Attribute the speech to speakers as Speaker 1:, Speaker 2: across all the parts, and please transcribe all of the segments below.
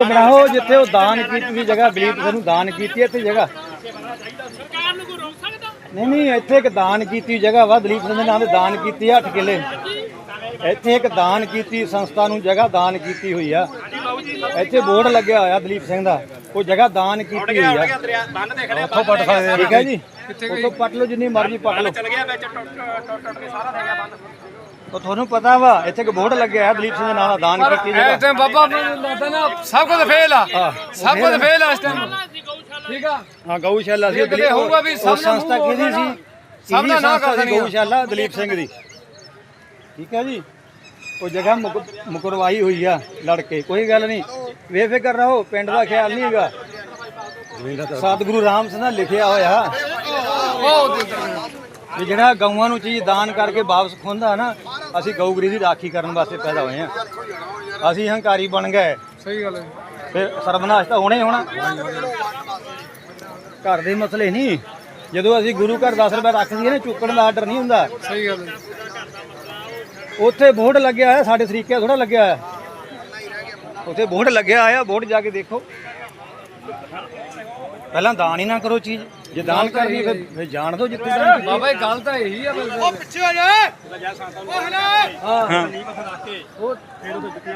Speaker 1: ਬਣਾਓ ਜਿੱਥੇ ਉਹ ਦਾਨ ਕੀਤੀ ਵੀ ਜਗ੍ਹਾ ਦਲੀਪ ਸਿੰਘ ਨੂੰ ਦਾਨ ਕੀਤੀ ਇੱਥੇ ਜਗ੍ਹਾ। ਨਹੀਂ ਨਹੀਂ, ਇੱਥੇ ਇੱਕ ਦਾਨ ਕੀਤੀ ਜਗ੍ਹਾ ਵਾ ਦਲੀਪ ਸਿੰਘ ਦੇ ਨਾਮ ਤੇ ਦਾਨ ਕੀਤੀ ਆ 8 ਕਿੱਲੇ। ਇੱਥੇ ਇੱਕ ਦਾਨ ਕੀਤੀ ਸੰਸਥਾ ਨੂੰ ਜਗ੍ਹਾ ਦਾਨ ਕੀਤੀ ਹੋਈ ਆ। ਇੱਥੇ ਬੋਰਡ ਲੱਗਿਆ ਹੋਇਆ ਦਲੀਪ ਸਿੰਘ ਦਾ। ਉਹ ਜਗ੍ਹਾ ਦਾਨ ਕੀਤੀ ਹੋਈ ਆ।
Speaker 2: ਬੰਨ ਦੇਖ ਲਿਆ
Speaker 1: ਉੱਥੋਂ ਪੱਟ ਸਕਦੇ ਠੀਕ ਹੈ ਜੀ? ਉੱਥੋਂ ਪੱਟ ਲਓ ਜਿੰਨੀ ਮਰਜ਼ੀ ਪੱਟ ਲਓ।
Speaker 2: ਚਲ ਗਿਆ ਵਿੱਚ ਟੁੱਟ ਟੁੱਟ ਕੇ ਸਾਰਾ ਰਹਿ ਗਿਆ ਬੰਨ।
Speaker 1: ਉਹ ਤੁਹਾਨੂੰ ਪਤਾ ਵਾ ਇੱਥੇ ਇੱਕ ਬੋਰਡ ਲੱਗਿਆ ਹੈ ਦਲੀਪ ਸਿੰਘ ਦੇ ਨਾਮ ਦਾ ਦਾਨ ਕੀਤੀ
Speaker 3: ਇਸ
Speaker 1: ਜਗ੍ਹਾ
Speaker 3: ਟਾਈਮ ਬਾਬਾ ਲੱਗਦਾ ਨਾ ਸਭ ਕੁਝ ਫੇਲ ਆ। ਸਭ ਕੁਝ ਫੇਲ ਆ। ਇਸ ਟਾਈਮ ਠੀਕ ਆ?
Speaker 1: ਹਾਂ ਗਊਸ਼ਾਲਾ ਸੀ ਦਲੀਪ
Speaker 3: ਹੋਊਗਾ ਵੀ ਸਭ ਦਾ
Speaker 1: ਸੰਸਥਾ ਕਿਹਦੀ ਸੀ?
Speaker 3: ਸਭ ਦਾ ਨਾਂ ਕਰ ਦੇਣੀ।
Speaker 1: ਗਊਸ਼ਾਲਾ ਦਲੀਪ ਸਿੰਘ ਦੀ? ਠੀਕ ਹੈ ਜੀ? ਉਹ ਜਗ੍ਹਾ ਮੁਕ- ਮੁਕਰਵਾਈ ਹੋਈ ਆ ਲੜ ਕੇ ਕੋਈ ਗੱਲ ਨਹੀਂ। ਬੇਫਿਕਰ ਰਹੋ ਪਿੰਡ ਦਾ ਖਿਆਲ ਨਹੀਂ ਹੈਗਾ। ਸਤਿਗੁਰੂ ਰਾਮ ਸਿੰਘ ਨੇ ਲਿਖਿਆ ਹੋਇਆ। ਵੀ ਜਿਹੜਾ ਗਊਆਂ ਨੂੰ ਚੀਜ਼ ਦਾਨ ਕਰਕੇ ਵਾਪਸ ਖੁੰਦਾ ਨਾ ਅਸੀਂ ਗਊਗਰੀ ਦੀ ਰਾਖੀ ਕਰਨ ਵਾਸਤੇ ਪੈਦਾ ਹੋਏ ਆ ਅਸੀਂ ਹੰਕਾਰੀ ਬਣ ਗਏ।
Speaker 3: ਸਹੀ ਗੱਲ ਹੈ।
Speaker 1: ਫਿਰ ਸਰਬਨਾਸ਼ ਤਾਂ ਹੋਣਾ ਹੀ ਹੋਣਾ। ਘਰ ਦੇ ਮਸਲੇ ਨਹੀਂ। ਜਦੋਂ ਅਸੀਂ ਗੁਰੂ ਘਰ 10 ਰੁਪਏ ਰੱਖ ਦਈਏ ਨਾ ਚੁੱਕਣ ਦਾ ਆਰਡਰ ਨਹੀਂ ਹੁੰਦਾ।
Speaker 3: ਸਹੀ ਗੱਲ ਹੈ।
Speaker 1: ਉੱਥੇ ਬੋਰਡ ਲੱਗਿਆ ਹੋਇਆ ਸਾਡੇ ਤਰੀਕੇ ਥੋੜਾ ਲੱਗਿਆ ਹੋਇਆ। ਉੱਥੇ ਬੋਰਡ ਲੱਗਿਆ ਆਇਆ ਬੋਰਡ ਜਾ ਕੇ ਦੇਖੋ। ਪਹਿਲਾਂ ਦਾਨ ਹੀ ਨਾ ਕਰੋ ਚੀਜ਼। ਜੇ ਦਾਨ ਕਰਨੀ ਫਿਰ ਫਿਰ ਜਾਣ ਦਿਓ ਜਿੱਥੇ ਦਾਨ।
Speaker 3: ਬਾਬਾ ਇਹ ਗੱਲ ਤਾਂ ਇਹੀ ਆ ਬਿਲਕੁਲ ਪਿੱਛੇ ਹੋ ਜਾ। ਹਾਂ। ਉਹ ਕੀ ਹੈ?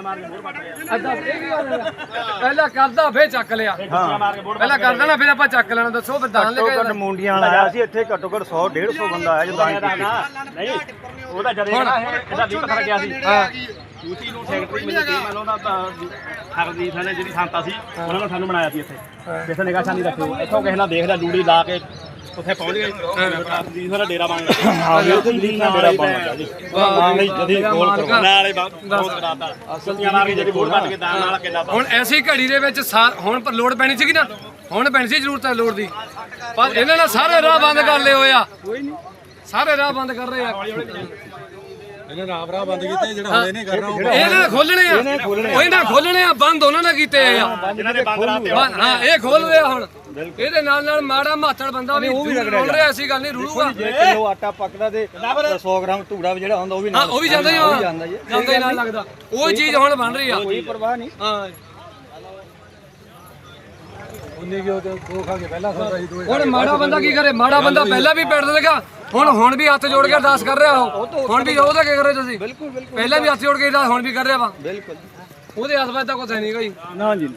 Speaker 3: ਪਹਿਲਾਂ ਕਰਦਾ ਫੇਰ ਚੱਕ ਲਿਆ। ਪਹਿਲਾਂ ਕਰਦਾ ਨਾ ਫਿਰ ਆਪਾਂ ਚੱਕ ਲੈਣਾ ਦੱਸੋ ਫਿਰ ਦਾਨ ਲੈ
Speaker 1: ਘੱਟੋ ਘੱਟ
Speaker 3: ਕੇ
Speaker 1: ਮੁੰਡੀਆਂ ਵਾਲਾ ਆਇਆ ਸੀ ਇੱਥੇ ਘੱਟੋ ਘੱਟ 100 150 ਬੰਦਾ ਆਇਆ ਜੋ ਦਾਨ ਕੀਤੀ।
Speaker 2: ਨਹੀਂ ਉਹਦਾ ਜਦੇ ਜਿਹੜਾ ਇਹਦਾ ਵੀ ਪਤਾ ਲੱਗਿਆ ਸੀ।
Speaker 3: ਹਾਂ
Speaker 2: ਯੂਟੀ ਨੂੰ ਸੈਕਟਰੀ ਮੈਨੂੰ ਕੀ ਮੰਨ ਲਓ ਉਹਦਾ ਹਰਦੀਪ ਨੇ ਜਿਹੜੀ ਸੰਤਾ ਸੀ ਉਹਨਾਂ ਨੇ ਸਾਨੂੰ ਬਣਾਇਆ ਸੀ ਇੱਥੇ। ਕਿਸੇ ਨਿਗਾਹ ਨਹੀਂ ਰੱਖਿਓ ਇੱਥੋਂ ਕਿਸੇ ਨਾਲ ਦੇਖਦਾ ਡੂੜੀ ਲਾ ਕੇ ਉੱਥੇ ਪਹੁੰਚ ਗਏ ਜੀ ਸਾਡਾ ਡੇਰਾ ਬਣ ਗਿਆ।
Speaker 1: ਹਾਂ ਵੀ ਉੱਥੇ ਲੀਨ ਨਾਲ ਮੇਰਾ ਬਣ ਗਿਆ ਜੀ। ਮਾਂ ਲਈ ਜਦੀ ਗੋਲ ਕਰਵਾ
Speaker 2: ਨਾਲੇ ਬਹੁਤ ਕਰਾਤਾ। ਅਸਲੀਆਂ ਮਾਰ ਕੇ ਜਿਹੜੀ ਬੋਲ ਕੱਟ ਕੇ ਦਾਨ ਨਾਲ ਕਿੰਨਾ
Speaker 3: ਹੁਣ ਐਸੀ ਘੜੀ ਦੇ ਵਿੱਚ ਹੁਣ ਪਰ ਲੋੜ ਪੈਣੀ ਸੀਗੀ ਨਾ? ਹੁਣ ਪੈਣੀ ਸੀ ਜ਼ਰੂਰਤ ਹੈ ਲੋੜ ਦੀ। ਪਰ ਇਹਨਾਂ ਨੇ ਸਾਰੇ ਰਾਹ ਬੰਦ ਕਰ ਲਏ ਹੋਏ ਆ। ਸਾਰੇ ਰਾਹ ਬੰਦ ਕਰ ਰਹੇ ਆ।
Speaker 4: ਇਹਨੇ ਰਾਮ ਰਾਹ ਬੰਦ ਕੀਤੇ ਜਿਹੜਾ ਹੋਏ ਨਹੀਂ ਕਰਨਾ ਉਹ
Speaker 3: ਇਹ ਨਾ ਖੋਲਣੇ ਆ। ਉਹ ਇਹਨਾਂ ਖੋਲਣੇ ਆ ਬੰਦ ਉਹਨਾਂ ਨੇ ਕੀਤੇ ਆ।
Speaker 2: ਜਿਨ੍ਹਾਂ ਦੇ ਬੰਦ ਰਾਤੇ
Speaker 3: ਬੰਦ- ਹਾਂ ਇਹ ਖੋਲ ਰਿਹਾ ਹੁਣ। ਇਹਦੇ ਨਾਲ ਨਾਲ ਮਾੜਾ ਮਾਤੜ ਬੰਦਾ ਵੀ
Speaker 1: ਉਹ ਵੀ ਰਗੜਿਆ
Speaker 3: ਰੁਲ ਰਿਹਾ ਐਸੀ ਗੱਲ ਨਹੀਂ ਰੁਲੂਗਾ।
Speaker 1: ਜੇ ਕਿਲੋ ਆਟਾ ਪੱਕਦਾ ਤੇ 100 ਗ੍ਰਾਮ ਧੂੜਾ ਵੀ ਜਿਹੜਾ ਹੁੰਦਾ ਉਹ ਵੀ
Speaker 3: ਹਾਂ
Speaker 1: ਨਾਲ
Speaker 3: ਉਹ ਵੀ ਜਾਂਦਾ ਹੀ
Speaker 1: ਉਹ ਵੀ
Speaker 3: ਆ
Speaker 1: ਜਾਂਦਾ ਜੀ
Speaker 3: ਜਾਂਦਾ ਹੀ ਨਾਲ ਲੱਗਦਾ। ਉਹ ਚੀਜ਼ ਹੁਣ ਬਣ ਰਹੀ ਆ।
Speaker 1: ਕੋਈ ਪਰਵਾਹ ਨਹੀਂ।
Speaker 3: ਹਾਂ।
Speaker 4: ਉਨੀ ਕਿ ਉਹ ਦੋ ਖਾ ਕੇ ਪਹਿਲਾਂ ਸੌਦਾ ਸੀ ਦੋ
Speaker 3: ਹੁਣ ਮਾੜਾ ਬੰਦਾ ਕੀ ਕਰੇ? ਮਾੜਾ ਬੰਦਾ ਪਹਿਲਾਂ ਵੀ ਪਿੱਟ ਦੇਗਾ ਹੁਣ ਹੁਣ ਵੀ ਹੱਥ ਜੋੜ ਕੇ ਅਰਦਾਸ ਕਰ ਰਿਹਾ ਉਹ। ਹੁਣ ਵੀ ਉਹਦਾ ਕੀ ਕਰੇ ਤੁਸੀਂ?
Speaker 1: ਬਿਲਕੁਲ ਬਿਲਕੁਲ।
Speaker 3: ਪਹਿਲਾਂ ਵੀ ਹੱਥ ਜੋੜ ਕੇ ਅਰਦਾਸ ਹੁਣ ਵੀ ਕਰ ਰਿਹਾ ਵਾ।
Speaker 1: ਬਿਲਕੁਲ।
Speaker 3: ਉਹਦੇ ਹੱਥ ਵਿੱਚ ਤਾਂ ਕੁਝ ਨਹੀਂ ਕੋਈ।
Speaker 1: ਨਾ ਜੀ।